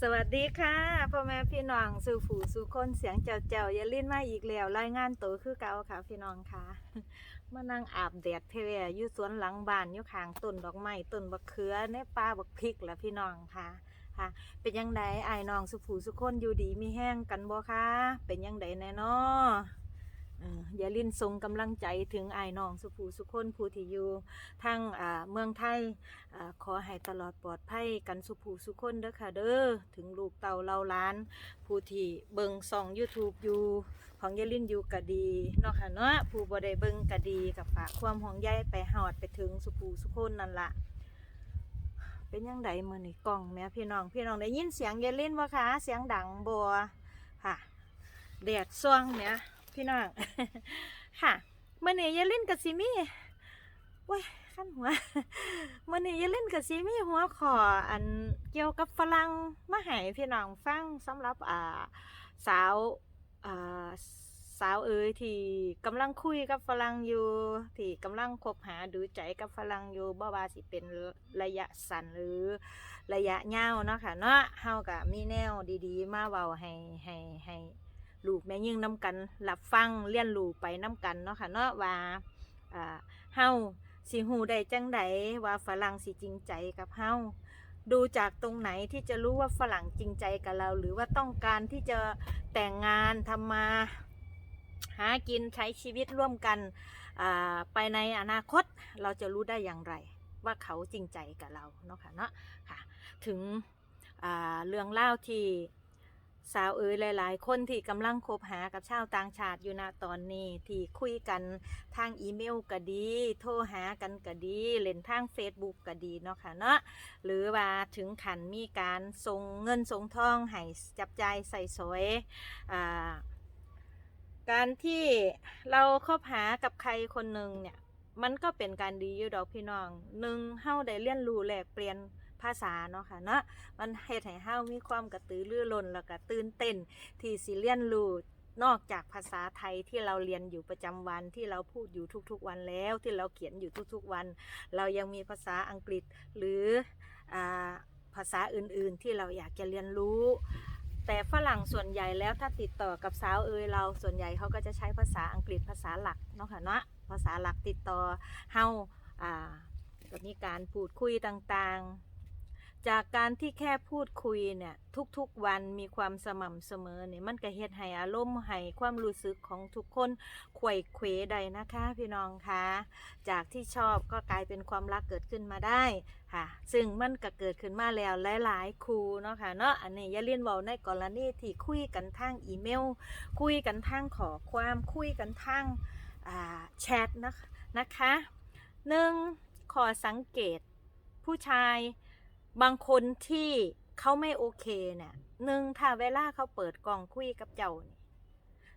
สวัสดีค่ะพ่อแม่พี่น้องสู่ฝูสู่คนเสียงเจ้าเจ้าอย่าลิ้นมาอีกแล้วรายงานตัวคือเก่าค่ะพี่น้องค่ะมานั่งอาบแดดเพเวอยู่สวนหลังบ้านอยู่ข้างต้นดอกไม้ต้นบักเขือในป่าบักพริกและพี่น้องค่ะค่ะ เป็นยังไงไอ้น้องสุผูสุคนอยู่ดีมีแห้งกันบ่คะเป็นยังไงแน่นอ อย่าลิ้นทรงกำลังใจถึงไอ้ายน้องสุผูสุคนผู้ที่อยู่ทางเมืองไทยอขอให้ตลอดปลอดภัยกันสุผูสุคนเด้อค่ะเด้อถึงลูกเต่าเราล้าน ผู้ที่เบิงสอง YouTube อยู่ของยายลินอยู่ก็ดีเนาะค่ะเนาะผู้บ่ได้เบิงก็ดีกับฝากความห่วงใยไปหอดไปถึงสุผูสุคนนั่นละเป็นยังไงมือนี้กล้องแม่พี่น้องพี่น้องได้ยินเสียงยายลินบ่คะเสียงดังบ่ค่ะแดดส่วงเนี่ย พี่น้อง ค่ะมื้อนี้ยายลินก็สิมีโอ้ยขั้นหัวมื่อนี้อยาเล่นกับซีมีหัวขออันเกี่ยวกับฝรั่งมาให้พี่น้องฟังสำหรับอ่าสาวอ่าสาวเอ๋ยที่กำลังคุยกับฝรั่งอยู่ ที่กำลังคบหาดูใจกับฝรั่งอยู่บ่ว่าสิเป็นระยะสั้นหรือระยะยาวเนาะค่ะเนาะเฮาก็มีแนวดีๆ มาเว้าให้ให้ให้ ลูกแม่ยิ่งนํกันรับฟังเรียนรู้ไปนํกันเนาะค่ะเนาะว่าเฮาสิหูได้จังใดว่าฝรั่งสิจริงใจกับเฮาดูจากตรงไหนที่จะรู้ว่าฝรั่งจริงใจกับเรา หรือว่าต้องการที่จะแต่งงานทำมาหากินใช้ชีวิตร่วมกันไปในอนาคตเราจะรู้ได้อย่างไร ว่าเขาจริงใจกับเราเนาะค่ะเนาะค่ะถึงเรื่องเล่าที่ สาวเอ๋ยหลาย ๆ คนที่กำลังคบหากับชาวต่างชาติอยู่ณตอนนี้ ที่คุยกันทางอีเมลก็ดี โทรหากันก็ดีเล่นทาง Facebook ก็ดีเนาะค่ะเนาะหรือว่าถึงขันมีการส่งเงินส่งทองให้จับใจใส่สวยอ่าการที่เราคบหากับใครคนหนึ่งเนี่ย มันก็เป็นการดีอยู่ดอกพี่น้องหนึ่งเฮาได้เรียนรู้แลกเปลี่ยน ภาษาเนาะค่ะเนาะมันเฮ็ดให้เฮามีความกระตือรือร้นแล้วก็ตื่นเต้นที่สิเรียนรู้นอกจากภาษาไทยที่เราเรียนอยู่ประจำวันที่เราพูดอยู่ทุกๆวันแล้วที่เราเขียนอยู่ทุกๆวัน เรายังมีภาษาอังกฤษหรืออภาษาอื่นๆที่เราอยากจะเรียนรู้แต่ฝรั่งส่วนใหญ่แล้วถ้าติดต่อกับสาวเอยเราส่วนใหญ่เขาก็จะใช้ภาษาอังกฤษภาษาหลักเนาะค่ะเนาะภาษาหลักติดต่อเฮาอ่าก็มีการพูดคุยต่างๆ จากการที่แค่พูดคุยเนี่ยทุกๆวันมีความสม่ำเสมอเนี่ยมันก็เฮ็ดให้อารมณ์ให้ความรู้สึกของทุกคนขว่เขวใดนะคะ พี่น้องคะจากที่ชอบก็กลายเป็นความรักเกิดขึ้นมาได้ค่ะซึ่งมันก็เกิดขึ้นมาแล้วหลายๆครูเนาะค่ะเนาะอันนี้อย่าเลียนเว้าในกรณีที่คุยกันทางอีเมล คุยกันทางขอความคุยกันทางแชทนะคะนะคะหนึ่งขอสังเกตผู้ชาย บางคนที่เขาไม่โอเคเนี่ยหนึ่งถ้าเวลาเขาเปิดกล่องคุยกับเจ้านี่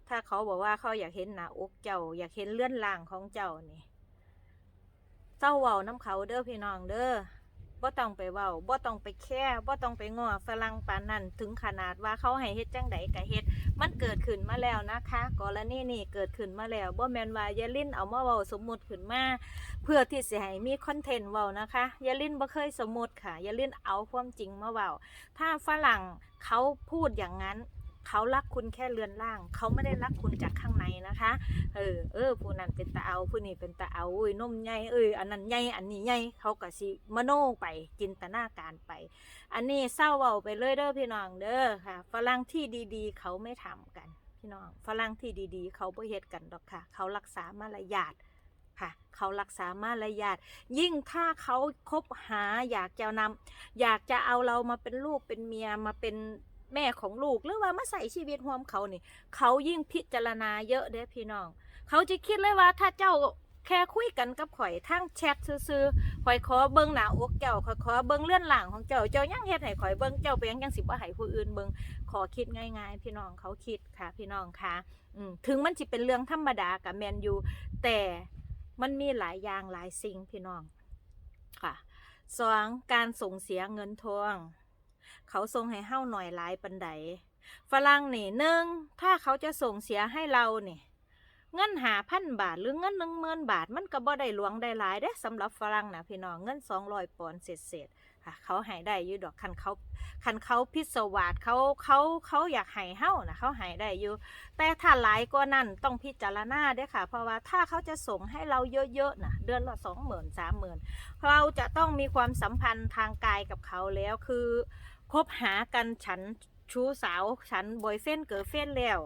ถ้าเขาบอกว่าเขาอยากเห็นหน้าอกเจ้า อยากเห็นเลื่อนล่างของเจ้านี่เจ้าเว้าน้ำเขาเด้อพี่น้องเด้อ บ่ต้องไปเว้าบ่ต้องไปแค่บ่ต้องไปง้อฝรั่งปานนั้นถึงขนาดว่าเขาให้เฮ็ดจังใดก็เฮ็ด มันเกิดขึ้นมาแล้วนะคะ กรณีนี้เกิดขึ้นมาแล้วบ่แม่นว่าอย่าลิ้นเอามาเว้าสมมุติขึ้นมาเพื่อที่จะให้มีคอนเทนต์เว้านะคะอย่าลิ้นบ่เคยสมมติค่ะอย่าลิ้นเอาความจริงมาเว้าถ้าฝรั่งเขาพูดอย่างนั้น เขารักคุณแค่เรือนร่าง เขาไม่ได้รักคุณจากข้างในนะคะ เออ เออ ผู้นั้นเป็นตาเอา ผู้นี้เป็นตาเอาเอ้ยนมใหญ่เอ้ย อันนั้นใหญ่ อันนี้ใหญ่ เขาก็สิมโนไป จินตนาการไป อันนี้เศร้าเว้าไปเลยเด้อพี่น้องเด้อค่ะ ฝรั่งที่ดีๆ เขาไม่ทำกัน พี่น้อง ฝรั่งที่ดีๆ เขาบ่เฮ็ดกันดอกค่ะ เขารักษามารยาทค่ะเขารักษามารยาทยิ่งถ้าเขาคบหาอยากจะนำอยากจะเอาเรามาเป็นลูกเป็นเมียมาเป็น แม่ของลูกหรือว่ามาใส่ชีวิตร่วมเขานี่ เขายิ่งพิจารณาเยอะเด้พี่น้อง เขาจะคิดเลยว่าถ้าเจ้าแค่คุยกันกับข่อยทั้งแชทซื่อๆข่อยขอเบิ่งหน้าอกเจ้าข่อยขอเบิ่งเลื่อนหลังของเจ้า เจ้ายังเฮ็ดให้ข่อยเบิ่งเจ้าเป็นยังสิบ่ให้ผู้อื่นเบิ่งขอคิดง่าย ๆ พี่น้องเขาคิดค่ะ พี่น้องค่ะถึงมันสิเป็นเรื่องธรรมดากับแมนยูแต่มันมีหลายอย่างหลายสิ่งพี่น้องค่ะสองการส่งเสียเงินทอง เขาส่งให้เฮ้าหน่อยหลายปันใดฝรั่งนี่หนึ่งถ้าเขาจะส่งเสียให้เราเนี่ยเงินหาพันบาทหรือเงินหนึ่งหมื่นบาท มันก็บ่ได้หลวงได้หลายเด้สำหรับฝรั่งนะพี่น้องเงินสองร้อยปอนด์เศษเศษค่ะเขาใหายได้อยู่ดอกคันเขาคันเขาพิศวาสเขาเขาเขาอยากใหายเฮ้านะเขาใหายได้อยู่ แต่ถ้าหลายก็นั่นต้องพิจารณาด้วยค่ะ เพราะว่าถ้าเขาจะส่งให้เราเยอะๆนะเดือนละสองหมื่นสามหมื่นเราจะต้องมีความสัมพันธ์ทางกายกับเขาแล้วคือ คบหากันฉันชู้สาว ฉันบอยเฟนเกิดเฟนแล้ว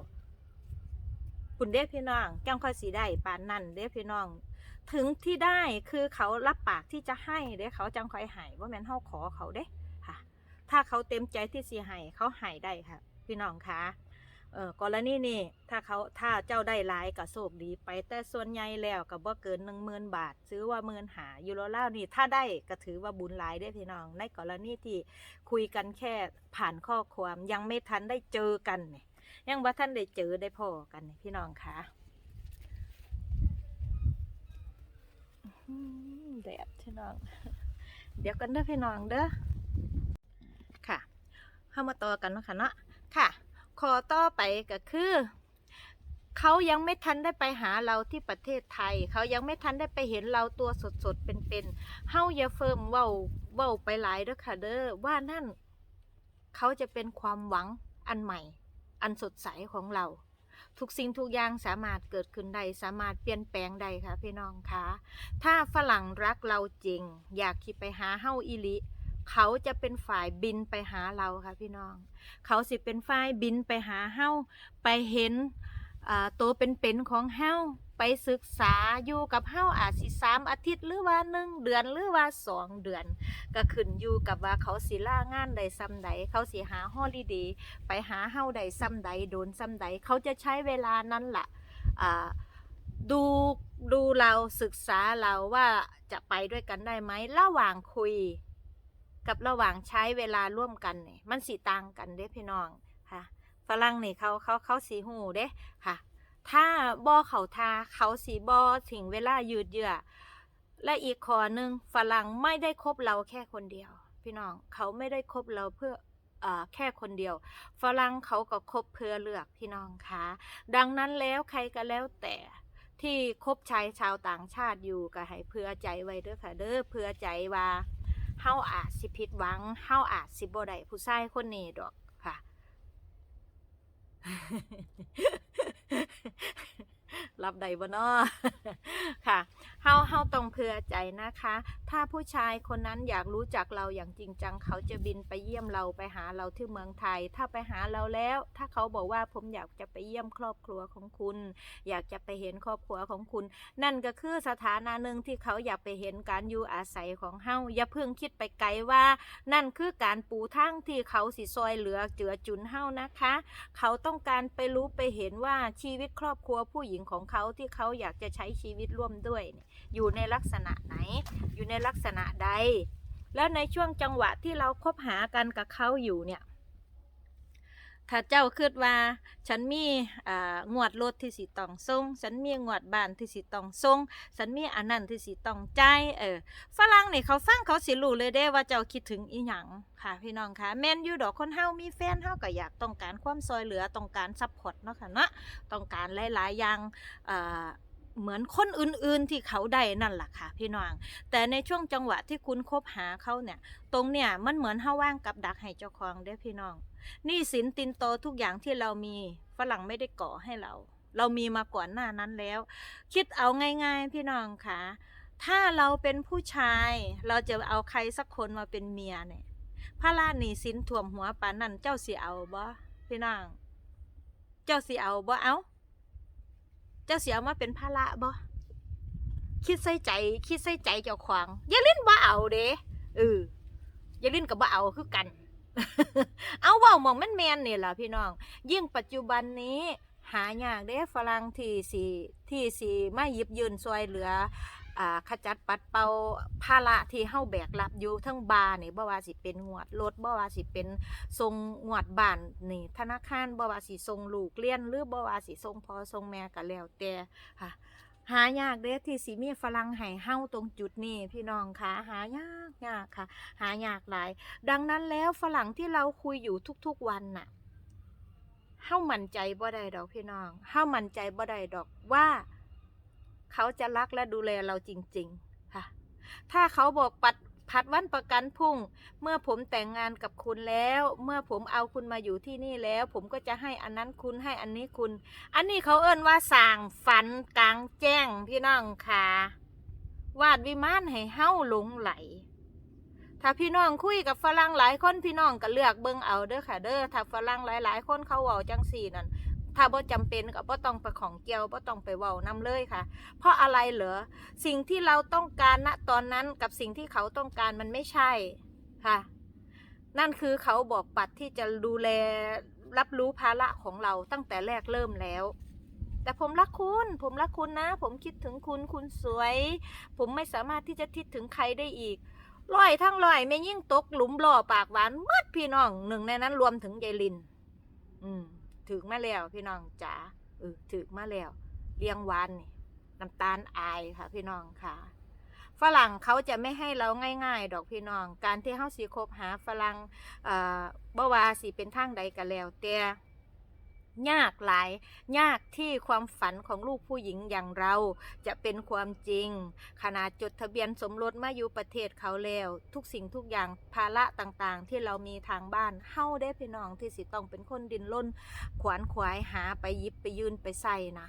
คุณเด็กพี่น้องจังค่อยสีได้ปานนั่นเด็กพี่น้อง ถึงที่ได้คือเขารับปากที่จะให้เด้เขาจังค่อยหายว่าแม่นเฮาขอเขาเด้ค่ะ ถ้าเขาเต็มใจที่สีให้เขาหายได้ค่ะ พี่น้องคะ เออกรณีนี้ถ้าเขาถ้าเจ้าได้หลายก็โชคดีไปแต่ส่วนใหญ่แล้วก็บ่เกินหนึ่งหมื่นบาท ซื้อว่าหมื่นหายูโรล่าวนี่ถ้าได้ก็ถือว่าบุญหลายได้พี่น้อง ในกรณีที่คุยกันแค่ผ่านข้อความยังไม่ทันได้เจอกันเนี่ยยังว่าท่านได้เจอได้พอกันเนี่ยพี่น้องคะแดดพี่น้อง เดี๋ยวกันเด้อพี่น้องเด้อค่ะเข้ามาต่อกันเนาะค่ะเนาะค่ะ ขอต่อไปก็คือเขายังไม่ทันได้ไปหาเราที่ประเทศไทย เขายังไม่ทันได้ไปเห็นเราตัวสดๆเป็นๆเฮาอย่าเฟิร์มเว้าเว้าไปหลายเด้อค่ะเด้อว่านั่น เขาจะเป็นความหวังอันใหม่ อันสดใสของเรา ทุกสิ่งทุกอย่างสามารถเกิดขึ้นได้สามารถเปลี่ยนแปลงได้ค่ะพี่น้องคะถ้าฝรั่งรักเราจริง อยากคิดไปหาเฮาอีลิ เขาจะเป็นฝ่ายบินไปหาเราค่ะพี่น้อง เขาสิเป็นฝ่ายบินไปหาเฮ้าไปเห็นตัวเป็นๆของเฮ้าไปศึกษาอยู่กับเฮ้าอาจสิสามอาทิตย์หรือว่าหนึ่งเดือนหรือว่าสองเดือน ก็ขึ้นอยู่กับว่าเขาสิล่างานใดซ้ำใดเขาสิหาฮอลิเดย์ไปหาเฮ้าใดซ้ำใดโดนซ้ำใดเขาจะใช้เวลานั้นล่ะอ่าดูดูเราศึกษาเราว่าจะไปด้วยกันได้ไหมระหว่างคุย กับระหว่างใช้เวลาร่วมกันเนี่ยมันสีต่างกันเด้พี่น้องค่ะฝรั่งนี่เขาเขาเขาสีหูเด้ค่ะ ถ้าบ่อเขาทาเขาสีบ่อถึงเวลายืดเยื้อและอีกข้อหนึ่งฝรั่งไม่ได้คบเราแค่คนเดียว พี่น้องเขาไม่ได้คบเราเพื่ออาแค่คนเดียว ฝรั่งเขาก็คบเพื่อเลือกพี่น้องคะดังนั้นแล้วใครก็แล้วแต่ที่คบชายชาวต่างชาติอยู่ก็ให้เพื่อใจไว้เด้อค่ะเด้อเพื่อใจว่า เฮาอาจสิผิดหวังเฮาอาจสิบ่ได้ผู้ชายคนนี้ดอกค่ะ รับได้บ่นาะค่ะเฮาเฮาต้องเผื่อใจนะคะ ถ้าผู้ชายคนนั้นอยากรู้จักเราอย่างจริงจัง เขาจะบินไปเยี่ยมเราไปหาเราที่เมืองไทย ถ้าไปหาเราแล้ว ถ้าเขาบอกว่าผมอยากจะไปเยี่ยมครอบครัวของคุณ อยากจะไปเห็นครอบครัวของคุณ นั่นก็คือสถานะหนึ่งที่เขาอยากไปเห็นการอยู่อาศัยของเฮาอย่าเพิ่งคิดไปไกลว่า นั่นคือการปูทั้งที่เขาสิซอยเหลือเจือจุนเฮานะคะ เขาต้องการไปรู้ไปเห็นว่าชีวิตครอบครัวผู้หญิงของเขาที่เขาอยากจะใช้ชีวิตร่วมด้วยอยู่ในลักษณะไหน อยู่ในลักษณะใด แล้วในช่วงจังหวะที่เราคบหากันกับเขาอยู่เนี่ย ถ้าเจ้าคิดว่า ฉันมีอ่างวดรถที่สิต้องส่งฉันมีงวดบ้านที่สิต้องส่งฉันมีอันนั้นที่สิต้องจ่ายเออฝรั่งนี่เขาฟังเขาสิรู้เลยเด้ว่าเจ้าคิดถึงอีหยังค่ะพี่น้องคะแม่นอยู่ดอกคนเฮามีแฟนเฮาก็อยากต้องการความซอยเหลือต้องการซัพพอร์ตเนาะค่ะเนาะต้องการหลายๆอย่างเอ่อเหมือนคนอื่นๆที่เขาได้นั่นแหละค่ะพี่น้อง แต่ในช่วงจังหวะที่คุณคบหาเขาเนี่ย ตรงเนี่ยมันเหมือนเฮาว่างกับดักให้เจ้าของเด้พี่น้อง หนี่สินตินโตทุกอย่างที่เรามีฝรั่งไม่ได้ก่อให้เรา เรามีมาก่อนหน้านั้นแล้ว คิดเอาง่าย ๆ พี่น้องค่ะ ถ้าเราเป็นผู้ชาย เราจะเอาใครสักคนมาเป็นเมียเนี่ยพระราชหนีสินถ่วมหัวปานนั่นเจ้าสิเอาบ่พี่น้องเจ้าสิเอาบ่เอาเจ้าสิเอามาเป็นภาระบ่คิดใส่ใจ คิดใส่ใจเจ้าของอย่าลิ้นบ่เอาเด้เอออย่าลิ้นกับบ่เอาคือกัน เอาเว้าหมองแม่นแมนนี่ล่ะพี่น้อง ยิ่งปัจจุบันนี้ หายากเด้ฝรั่งที่สีที่สีมาหยิบยืนซอยเหลืออ่าขจัดปัดเป่าภาระที่เฮาแบกรับอยู่ทั้งบาร์นี่บ่ว่าสิเป็นงวดรถบ่ว่าสิเป็นส่งงวดบ้านนี่ธนาคารบ่ว่าสิส่งลูกเรียนหรือบ่ว่าสิส่งพ่อส่งแม่ก็แล้วแต่ค่ะ หายากเด้ที่สีมีฝรั่งให้เฮาตรงจุดนี้พี่น้องค่ะหายากยากค่ะ หายากหลาย ดังนั้นแล้วฝรั่งที่เราคุยอยู่ทุกๆวันน่ะเฮามั่นใจบ่ได้ดอกพี่น้องเฮามั่นใจบ่ได้ดอกว่า เขาจะรักและดูแลเราจริง ๆ ค่ะ ถ้าเขาบอกปัด ผัดวันประกันพุ่ง เมื่อผมแต่งงานกับคุณแล้ว เมื่อผมเอาคุณมาอยู่ที่นี่แล้ว ผมก็จะให้อันนั้นคุณให้อันนี้คุณ อันนี้เขาเอิ้นว่าสร้างฝันกลางแจ้งพี่น้องค่ะ วาดวิมานให้เฮ้าหลงไหล ถ้าพี่น้องคุยกับฝรั่งหลายคนพี่น้องก็เลือกเบิ่งเอาเด้อค่ะ เด้อถ้าฝรั่งหลาย ๆ คนเขาเว้าจังสี่นั่น ถ้าบ่จำเป็นก็บ่ต้องไปของเกี่ยวบ่ต้องไปเว้านํเลยค่ะ เพราะอะไรเหรอสิ่งที่เราต้องการณตอนนั้นกับสิ่งที่เขาต้องการมันไม่ใช่ค่ะ นั่นคือเขาบอกปัดที่จะดูแลรับรู้ภาระของเราตั้งแต่แรกเริ่มแล้ว แต่ผมรักคุณ ผมรักคุณนะ ผมคิดถึงคุณคุณสวย ผมไม่สามารถที่จะคิดถึงใครได้อีกลอยทั้งลอยไม่ยิ่งตกหลุมหล่อปากหวานมัดพี่น้องหนึ่งในนั้นรวมถึงยายลิน อืม ถึกมาแล้วพี่น้องจ๋าเออถึกมาแล้วเลี้ยงวันนี่น้ำตาลอายค่ะ พี่น้องค่ะ ฝรั่งเขาจะไม่ให้เราง่าย ๆ ดอกพี่น้อง การที่เฮาสิคบหาฝรั่งเอ่อบ่ว่าสิเป็นทางใดก็แล้วแต่ ยากหลาย ยากที่ความฝันของลูกผู้หญิงอย่างเราจะเป็นความจริง ขนาดจดทะเบียนสมรสมาอยู่ประเทศเขาแล้ว ทุกสิ่งทุกอย่างภาระต่างๆ ที่เรามีทางบ้านเฮาได้พี่น้องที่สิต้องเป็นคนดินล้น ขวานขวายหาไปยิบไปยืนไปใส่นะ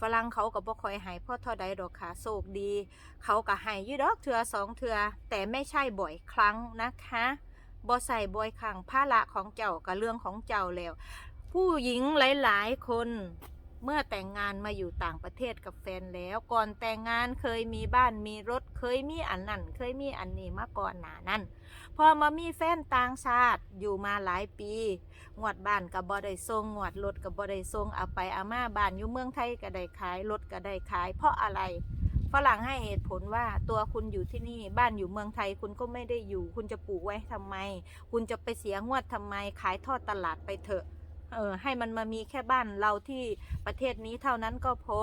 ฝรั่งเขาก็บ่คอยให้พ่อท่าใดดอกค่ะโชคดี เขาก็ให้อยืดอกเถือสองเถือแต่ไม่ใช่บ่อยครั้งนะคะบ่ใส่บ่อยครั้งภาระของเจ้ากับเรื่องของเจ้าแล้ว ผู้หญิงหลาย ๆ คน เมื่อแต่งงานมาอยู่ต่างประเทศกับแฟนแล้ว ก่อนแต่งงานเคยมีบ้านมีรถ เคยมีอันนั่นเคยมีอันนี้มาก่อนหนานั้นพอมามีแฟนต่างชาติอยู่มาหลายปี งวดบ้านกับบ่ได้ทรงงวดรถกับบ่ได้ทรงเอาไปเอามาบ้านอยู่เมืองไทยก็ได้ขายรถก็ได้ขาย เพราะอะไรฝรั่งให้เหตุผลว่าตัวคุณอยู่ที่นี่บ้านอยู่เมืองไทยคุณก็ไม่ได้อยู่ คุณจะปลูกไว้ทำไม คุณจะไปเสียงวดทำไม ขายทอดตลาดไปเถอะ เออให้มันมามีแค่บ้านเราที่ประเทศนี้เท่านั้นก็พอ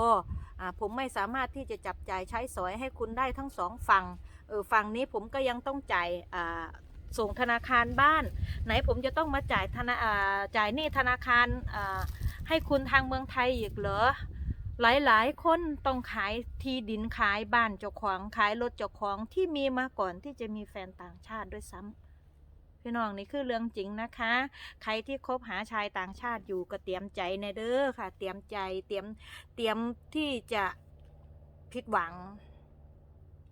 อ่าผมไม่สามารถที่จะจับจ่ายใช้สอยให้คุณได้ทั้งสองฝั่งเออฝั่งนี้ผมก็ยังต้องจ่ายอ่าส่งธนาคารบ้าน ไหนผมจะต้องมาจ่ายธนาอ่าจ่ายหนี้ธนาคารอ่าให้คุณทางเมืองไทยอีกเหรอหลายๆ คนต้องขายที่ดินขายบ้านเจ้าของขายรถเจ้าของที่มีมาก่อนที่จะมีแฟนต่างชาติด้วยซ้ำ พี่น้องนี่คือเรื่องจริงนะคะ ใครที่คบหาชายต่างชาติอยู่ก็เตรียมใจในเด้อค่ะ เตรียมใจเตรียมเตรียมที่จะผิดหวัง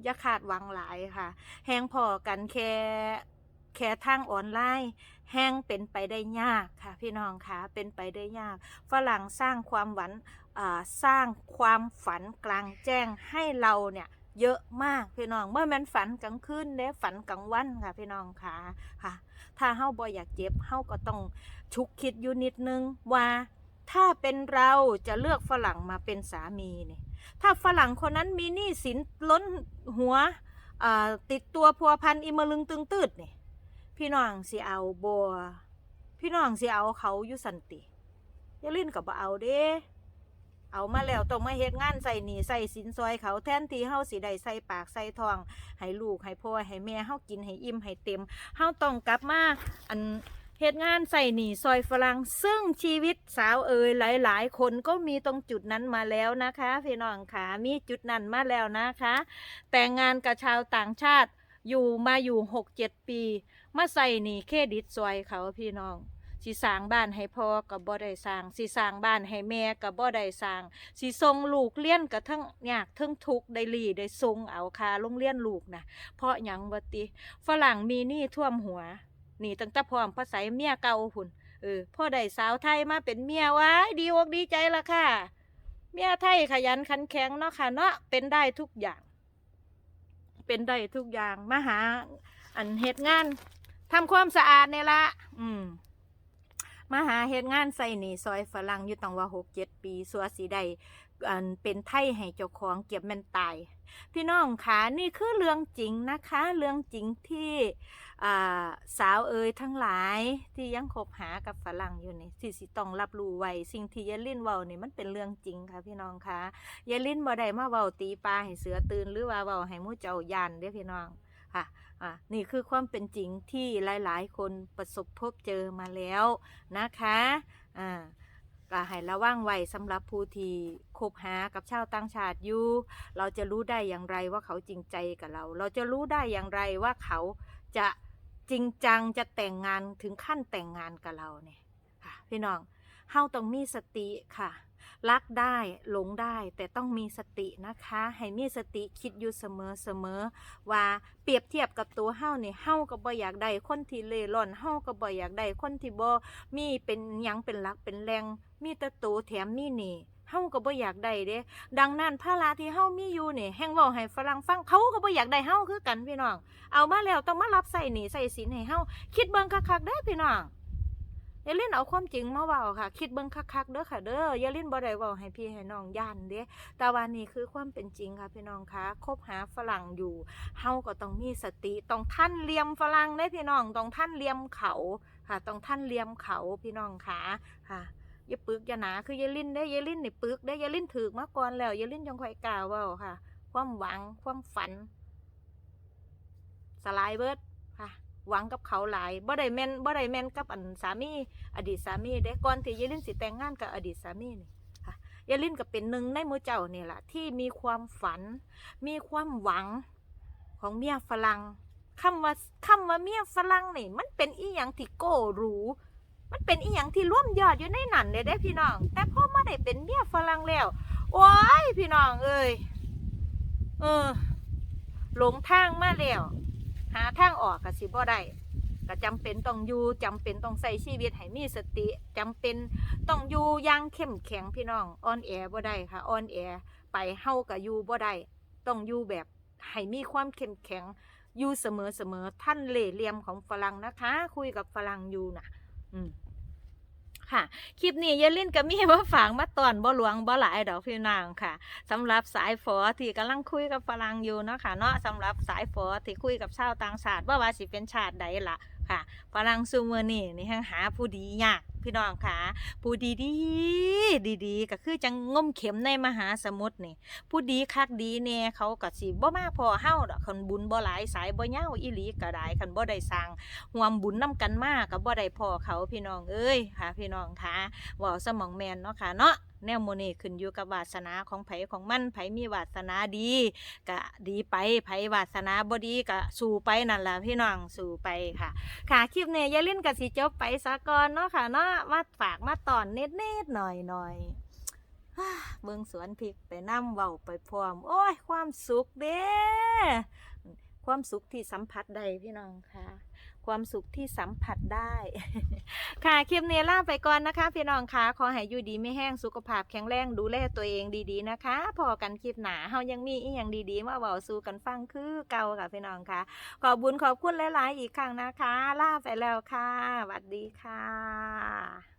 อย่าขาดหวังหลายค่ะ แหงพอกันแค่แค่ทางออนไลน์แห้งเป็นไปได้ยากค่ะ พี่น้องคะเป็นไปได้ยากฝรั่งสร้างความหวังสร้างความฝันกลางแจ้งให้เราเนี่ย เยอะมากพี่น้องเมื่อมันฝันกลางคืนเด้ฝันกลางวันค่ะพี่น้องค่ะค่ะ ถ้าเฮาบ่อยากเจ็บเฮาก็ต้องชุกคิดอยู่นิดนึงว่าถ้าเป็นเราจะเลือกฝรั่งมาเป็นสามีเนี่ยถ้าฝรั่งคนนั้นมีหนี้สินล้นหัวติดตัวพัวพันอิมลึงตึงตืดเนี่ยพี่น้องสิเอาบัวพี่น้องสิเอาเขาอยู่สันติอย่าลื่นกับบ่เอาเด้ เอามาแล้วต้องมาเฮ็ดงานใส่หนีใส่สินซอยเขาแทนที่เฮาสิได้ใส่ปากใส่ทองให้ลูกให้พ่อให้แม่เฮากินให้อิ่มให้เต็มเฮาต้องกลับมาอันเฮ็ดงานใส่หนีซอยฝรั่งซึ่งชีวิตสาวเอ๋ยหลาย ๆ คนก็มีตรงจุดนั้นมาแล้วนะคะพี่น้องค่ะมีจุดนั้นมาแล้วนะคะ แต่งงานกับชาวต่างชาติอยู่มาอยู่หกเจ็ดปี มาใส่หนีเครดิตซอยเขาพี่น้อง สิสร้างบ้านให้พ่อกับบ่ได้สร้างสิสร้างบ้านให้แม่กับบ่ได้สร้างสิส่งลูกเลี้ยนกับทั้งยากทั้งทุกข์ได้หลีได้ส่งเอาคาโรงเรียนลูกนะเพราะหยังบ่ติฝรั่งมีหนี้ท่วมหัวหนี่ตั้งแต่พร้อมภาษาเมียเก่าหุ่นเออพ่อได้สาวไทยมาเป็นเมียว้ายดีอกดีใจละค่ะ เมียไทยขยันขันแข็งเนาะค่ะเนาะเป็นได้ทุกอย่าง เป็นได้ทุกอย่างมาหา อันเฮ็ดงานทำความสะอาดเนี่ยละ อืม มาหาเฮ็ดงานใส่หนีซอยฝรั่งอยู่ตั้งว่าหกเจ็ดปี สัวสีใดอันเป็นไทยให้เจ้าของเก็บแม่นตาย พี่น้องคะนี่คือเรื่องจริงนะคะ เรื่องจริงที่สาวเอ๋ยทั้งหลายที่ยังคบหากับฝรั่งอยู่นี่สิสิต้องรับรู้ไว้สิ่งที่ยายลินเว้านี่มันเป็นเรื่องจริงค่ะพี่น้องคะยายลินบ่ได้มาเว้าตีปลาให้เสือตื่นหรือว่าเว้าให้มู่เจ้าย่านเด้อพี่น้องค่ะ อะนี่คือความเป็นจริงที่หลายๆ คนประสบพบเจอมาแล้วนะคะอ่าก็ให้ระวังไว้สำหรับผู้ที่คบหากับชาวต่างชาติอยู่ เราจะรู้ได้อย่างไรว่าเขาจริงใจกับเรา เราจะรู้ได้อย่างไรว่าเขาจะจริงจังจะแต่งงานถึงขั้นแต่งงานกับเราเนี่ยค่ะพี่น้องเฮาต้องมีสติค่ะ รักได้หลงได้แต่ต้องมีสตินะคะ ให้มีสติคิดอยู่เสมอเสมอว่าเปรียบเทียบกับตัวเฮาเนี่ยเฮาก็บ่อยากได้คนที่เล่ร่อนเฮาก็บ่อยากได้คนที่บ่มีเป็นยังเป็นหลักเป็นแรงมีแต่ตัวแถมมีหนี่เฮาก็บ่อยากได้เด้ ดังนั้นภาระที่เฮามีอยู่นี่แห่งเว้าให้ฝรั่งฟังเขาก็บ่อยากได้เฮาคือกันพี่น้อง เอามาแล้วต้องมารับใส่หนี้ใส่สินให้เฮาคิดเบิ่งคักๆได้พี่น้อง ย่าเล่นเอาความจริงมาเว้าค่ะ คิดเบิ่งคักๆเด้อค่ะ เด้ออย่าเล่นบ่ได้เว้าให้พี่ให้น้องย่านเด้แต่ว่านี่คือความเป็นจริงค่ะพี่น้องคะคบหาฝรั่งอยู่เฮาก็ต้องมีสติต้องท่านเลียมฝรั่งได้พี่น้องต้องท่านเลียมเขาค่ะ ต้องท่านเลียมเขาพี่น้องคะค่ะอย่าปึกอย่าหนาคือยายลินได้อยายลินนี่ปึกได้อยายลินถือมาก่อนแล้วอยายลินยังค่อยกล่าวเว่าค่ะ ความหวังความฝัน สลายเบิด หวังกับเขาหลายบ่ได้แม่นบ่ได้แม่นกับอันสามี อดีตสามีเด้ก่อนที่ยายลินสิแต่งงานกับอดีตสามีนี่ค่ะยายลินก็เป็นหนึ่งในหมู่เจ้านี่แหละที่มีความฝัน มีความหวังของเมียฝรั่งคำว่าคำว่าเมียฝรั่งนี่ มันเป็นอีหยังที่โก้หรูมันเป็นอีหยังที่ร่วมยอดอยู่ในนั่นเลยได้พี่น้อง แต่พอมาได้เป็นเมียฝรั่งแล้วโอ้ยพี่น้องเอ้ยเออหลงทางมาแล้ว หาทางออกก็สิบ่ได้ก็จำเป็นต้องอยู่จำเป็นต้องใส่ชีวิตให้มีสติจำเป็นต้องอยู่อย่างเข้มแข็งพี่น้องอ่อนแอบ่ได้ค่ะอ่อนแอไปเฮาก็อยู่บ่ได้ต้องอยู่แบบให้มีความเข้มแข็งอยู่เสมอเสมอท่านเหล่เหลี่ยมของฝรั่งนะคะ คุยกับฝรั่งอยู่น่ะ อืม ค่ะ คลิปนี้ยาลิ่นก็มีมาฝางมาตอนบ่หลวงบ่หลายดอกพี่นางค่ะสำหรับสายฝอที่กำลังคุยกับฝรั่งอยู่เนาะค่ะเนาะสำหรับสายฝอที่คุยกับชาวต่างชาติว่าว่าสิเป็นชาติใดล่ะค่ะฝรั่งซูเมอร์นี่นี่หาผู้ดียาก พี่น้องค่ะ ผู้ดีดีดีดีก็คือจังงมเข็มในมหาสมุทรนี่ผู้ดีคักดีแน่เขาก็สิบ่มากพอเฮาดอกคันบุญบ่หลายสายบ่ยาอีหลีก็ได้คันบ่ได้สร้างห่วมบุญนํกันมากกับบ่ได้พอเขาพี่น้องเอ้ยค่ะ พี่น้องค่ะว่าสมองแมนเนาะค่ะเนาะ แนวโมนี่ขึ้นอยู่กับวาสนาของไผของมันไผมีวาสนาดีก็ดีไปไผวาสนาบ่ดีก็สู้ไปนั่นแหละพี่น้องสู้ไปค่ะ ค่ะคลิปเนี้อย่าลืมกับสิจบไปซะก่อนเนาะค่ะเนาะมาฝากมาตอนเน็ดๆหน่อยๆฮ่าเบิ่งสวนพริกไปน้ำเว้าไปพร้อม โอ้ย ความสุขเด้ความสุขที่สัมผัสได้พี่น้องค่ะ ความสุขที่สัมผัสได้ ค่ะคลิปเนล่าไปก่อนนะคะพี่น้องคะขอให้อยู่ดีไม่แห้งสุขภาพแข็งแรงดูแลตัวเองดีๆนะคะ พอกันคลิปหนาเฮายังมีอีกอย่างดีๆมาเว้าสู้กันฟังคือเก่าค่ะพี่น้องคะขอบบุญขอบคุณหลายๆอีกครั้งนะคะ ลาไปแล้วค่ะสวัสดีค่ะ